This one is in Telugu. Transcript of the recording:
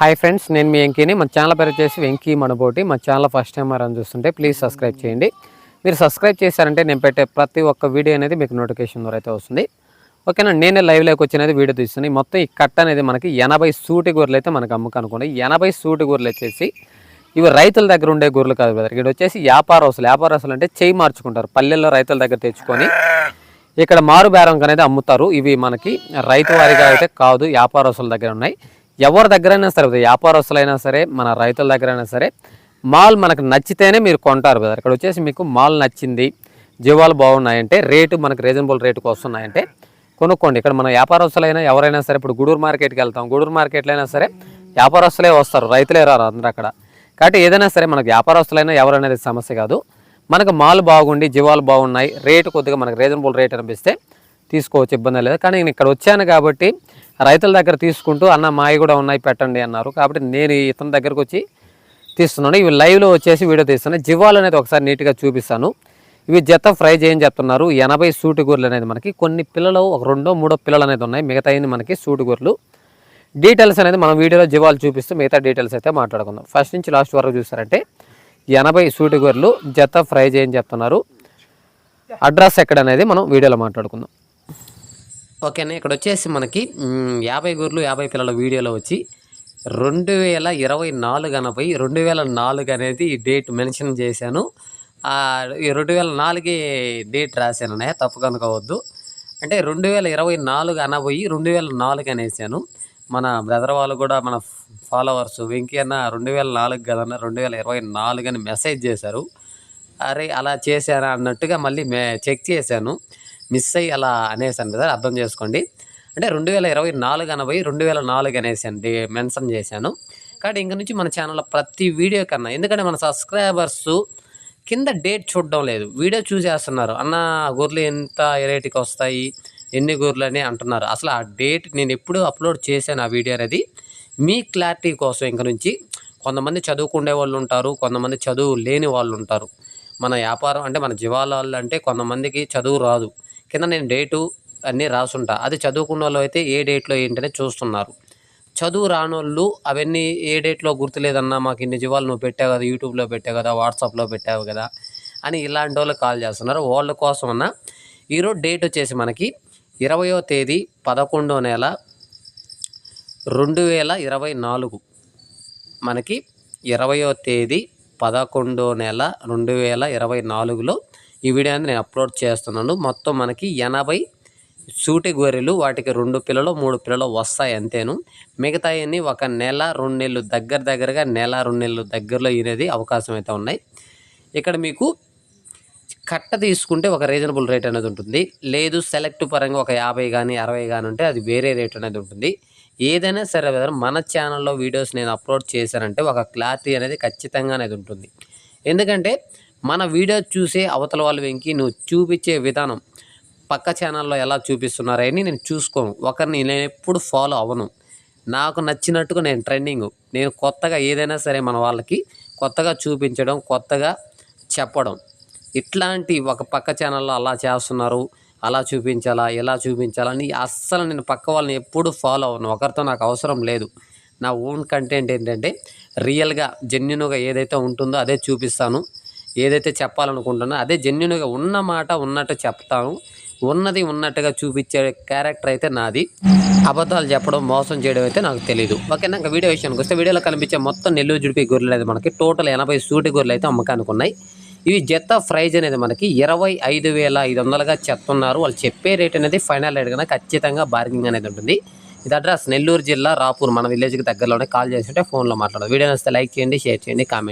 హాయ్ ఫ్రెండ్స్ నేను మీ వెంకీని. మా ఛానల్ పేరు వచ్చేసి వెంకీ మనబోటి. మా ఛానల్ ఫస్ట్ టైం అని చూస్తుంటే ప్లీజ్ సబ్స్క్రైబ్ చేయండి. మీరు సబ్స్క్రైబ్ చేశారంటే నేను పెట్టే ప్రతి ఒక్క వీడియో అనేది మీకు నోటిఫికేషన్ ద్వారా అయితే వస్తుంది. ఓకేనా నేనే లైవ్లోకి వచ్చినది వీడియో తీస్తుంది. మొత్తం ఈ కట్ట అనేది మనకి ఎనభై సూటి గొర్రెలు అయితే మనకు అమ్ముకు అనుకోండి. ఎనభై సూటి గొర్రెలు వచ్చేసి ఇవి రైతుల దగ్గర ఉండే గొర్రెలు కాదు బ్రదర్. ఇక్కడ వచ్చేసి వ్యాపారస్తులు వ్యాపారస్తులు అంటే చేయి మార్చుకుంటారు. పల్లెల్లో రైతుల దగ్గర తెచ్చుకొని ఇక్కడ మారు బేరం అనేది అమ్ముతారు. ఇవి మనకి రైతు వారిగా అయితే కాదు వ్యాపారస్తుల దగ్గర ఉన్నాయి. ఎవరి దగ్గరైనా సరే వ్యాపారస్తులైనా సరే మన రైతుల దగ్గరైనా సరే మాల్ మనకు నచ్చితేనే మీరు కొంటారు కదా. ఇక్కడ వచ్చేసి మీకు మాల్ నచ్చింది జీవాలు బాగున్నాయంటే రేటు మనకు రీజనబుల్ రేటుకు వస్తున్నాయంటే కొనుక్కోండి. ఇక్కడ మన వ్యాపారస్తులైనా ఎవరైనా సరే ఇప్పుడు గూడూరు మార్కెట్కి వెళ్తాం గూడూరు మార్కెట్లో అయినా సరే వ్యాపారస్తులే వస్తారు రైతులే రారు అందరూ అక్కడ. కాబట్టి ఏదైనా సరే మనకు వ్యాపారస్తులైనా ఎవరనేది సమస్య కాదు. మనకు మాల్ బాగుండి జీవాలు బాగున్నాయి రేటు కొద్దిగా మనకు రీజనబుల్ రేట్ అనిపిస్తే తీసుకోవచ్చు ఇబ్బంది లేదు. కానీ నేను ఇక్కడ వచ్చాను కాబట్టి రైతుల దగ్గర తీసుకుంటూ అన్న మావి కూడా ఉన్నాయి పెట్టండి అన్నారు. కాబట్టి నేను ఇతని దగ్గరకు వచ్చి తీస్తున్నాను. ఇవి లైవ్లో వచ్చేసి వీడియో తీస్తున్నాను. జివాలు అనేది ఒకసారి నీట్గా చూపిస్తాను. ఇవి జత ఫ్రై చేయని చెప్తున్నారు. ఎనభై సూటి గొర్రెలు అనేది మనకి కొన్ని పిల్లలు ఒక రెండో మూడో పిల్లలు అనేది ఉన్నాయి. మిగతా మనకి సూటి గొర్రెలు. డీటెయిల్స్ అనేది మనం వీడియోలో జీవాలు చూపిస్తూ మిగతా డీటెయిల్స్ అయితే మాట్లాడుకుందాం. ఫస్ట్ నుంచి లాస్ట్ వరకు చూసారంటే ఎనభై సూటి గొర్రెలు జత ఫ్రై చేయని చెప్తున్నారు. అడ్రస్ ఎక్కడ అనేది మనం వీడియోలో మాట్లాడుకుందాం. ఓకేనా? ఇక్కడ వచ్చేసి మనకి యాభై గొర్రెలు యాభై పిల్లల వీడియోలో వచ్చి రెండు వేల ఇరవై నాలుగు అనపై రెండు వేల నాలుగు అనేది డేట్ మెన్షన్ చేశాను. ఈ రెండు వేల నాలుగే డేట్ రాశాను అన్నయ్య తప్పు కనుకోవద్దు అంటే రెండు వేల ఇరవై నాలుగు అనబోయి రెండు వేల నాలుగు అనేసాను. మన బ్రదర్ వాళ్ళు కూడా మన ఫాలోవర్స్ వెంకీ అన్న రెండు వేల నాలుగు కదన్న రెండు వేల ఇరవై నాలుగు అని మెసేజ్ చేశారు. అరే అలా చేశారా అన్నట్టుగా మళ్ళీ మే చెక్ చేశాను. మిస్ అయ్యి అలా అనేసాను కదా అర్థం చేసుకోండి. అంటే రెండు వేల ఇరవై నాలుగు అనబోయి రెండు వేల నాలుగు అనేసి డే మెన్షన్ చేశాను. కాబట్టి ఇంక నుంచి మన ఛానల్లో ప్రతి వీడియో కన్నా ఎందుకంటే మన సబ్స్క్రైబర్స్ కింద డేట్ చూడడం లేదు. వీడియో చూసేస్తున్నారు. అన్న గొర్రెలు ఎంత రేటుకి వస్తాయి? ఎన్ని గొర్రెలు? అని అంటున్నారు. అసలు ఆ డేట్ నేను ఎప్పుడు అప్లోడ్ చేశాను ఆ వీడియో అనేది. మీ క్లారిటీ కోసం ఇంక నుంచి కొంతమంది చదువుకునే వాళ్ళు ఉంటారు కొంతమంది చదువు లేని వాళ్ళు ఉంటారు. మన వ్యాపారం అంటే మన జీవాలు అంటే కొంతమందికి చదువు రాదు. కింద నేను డేటు అన్నీ రాసుంటా. అది చదువుకున్న వాళ్ళు అయితే ఏ డేట్లో ఏంటనే చూస్తున్నారు. చదువు రానోళ్ళు అవన్నీ ఏ డేట్లో గుర్తులేదన్నా మాకు ఇన్ని జీవాలు నువ్వు పెట్టావు కదా యూట్యూబ్లో పెట్టావు కదా వాట్సాప్లో పెట్టావు కదా అని ఇలాంటి వాళ్ళు కాల్ చేస్తున్నారు. వాళ్ళ కోసం అన్న ఈరోజు డేట్ వచ్చేసి మనకి ఇరవయో తేదీ పదకొండో నెల రెండు వేల ఇరవై నాలుగు. మనకి ఇరవయో తేదీ పదకొండో నెల రెండు వేల ఇరవై నాలుగులో ఈ వీడియో అనేది నేను అప్లోడ్ చేస్తున్నాను. మొత్తం మనకి ఎనభై సూటి గొర్రెలు వాటికి రెండు పిల్లలు మూడు పిల్లలు వస్తాయి అంతేను. మిగతాయన్ని ఒక నెల రెండు నెలలు దగ్గర దగ్గరగా నెల రెండు నెలలు దగ్గరలో ఇనేది అవకాశం అయితే ఉన్నాయి. ఇక్కడ మీకు కట్ట తీసుకుంటే ఒక రీజనబుల్ రేట్ అనేది ఉంటుంది. లేదు సెలెక్ట్ పరంగా ఒక యాభై కానీ అరవై కానీ ఉంటే అది వేరే రేట్ అనేది ఉంటుంది. ఏదైనా సరే మన ఛానల్లో వీడియోస్ నేను అప్లోడ్ చేశానంటే ఒక క్లారిటీ అనేది ఖచ్చితంగా అనేది ఉంటుంది. ఎందుకంటే మన వీడియో చూసే అవతల వాళ్ళు వెంకి నువ్వు చూపించే విధానం పక్క ఛానల్లో ఎలా చూపిస్తున్నారని నేను చూసుకోను. ఒకరిని నేను ఎప్పుడు ఫాలో అవ్వను. నాకు నచ్చినట్టుగా నేను ట్రెండింగ్. నేను కొత్తగా ఏదైనా సరే మన వాళ్ళకి కొత్తగా చూపించడం కొత్తగా చెప్పడం. ఇట్లాంటి ఒక పక్క ఛానల్లో అలా చేస్తున్నారు అలా చూపించాలా ఎలా చూపించాలని అస్సలు నేను పక్క వాళ్ళని ఎప్పుడు ఫాలో అవ్వను. ఒకరితో నాకు అవసరం లేదు. నా ఓన్ కంటెంట్ ఏంటంటే రియల్గా జెన్యున్గా ఏదైతే ఉంటుందో అదే చూపిస్తాను. ఏదైతే చెప్పాలనుకుంటున్నా అదే జెన్యున్గా ఉన్న మాట ఉన్నట్టు చెప్తాను. ఉన్నది ఉన్నట్టుగా చూపించే క్యారెక్టర్ అయితే నాది. అబద్ధాలు చెప్పడం మోసం చేయడం అయితే నాకు తెలియదు ఓకేనా ఇంకా వీడియో విషయానికి వస్తే వీడియోలో కనిపించే మొత్తం నెల్లూరు జుడిపి గొర్రెలు అయితే మనకి టోటల్ ఎనభై సూటి గొర్రెలు అయితే అమ్మకానికి ఉన్నాయి. ఇవి జత ప్రైజ్ అనేది మనకి ఇరవై ఐదు వేల ఐదు వందలుగా చెప్తున్నారు. వాళ్ళు చెప్పే రేట్ అనేది ఫైనల్ రేట్ కన్నా ఖచ్చితంగా బార్గింగ్ అనేది ఉంటుంది. ఇది అడ్రస్ నెల్లూరు జిల్లా రాపూర్ మన విలేజ్కి దగ్గరలోనే. కాల్ చేస్తుంటే ఫోన్లో మాట్లాడదు. వీడియో వస్తే లైక్ చేయండి షేర్ చేయండి కామెంట్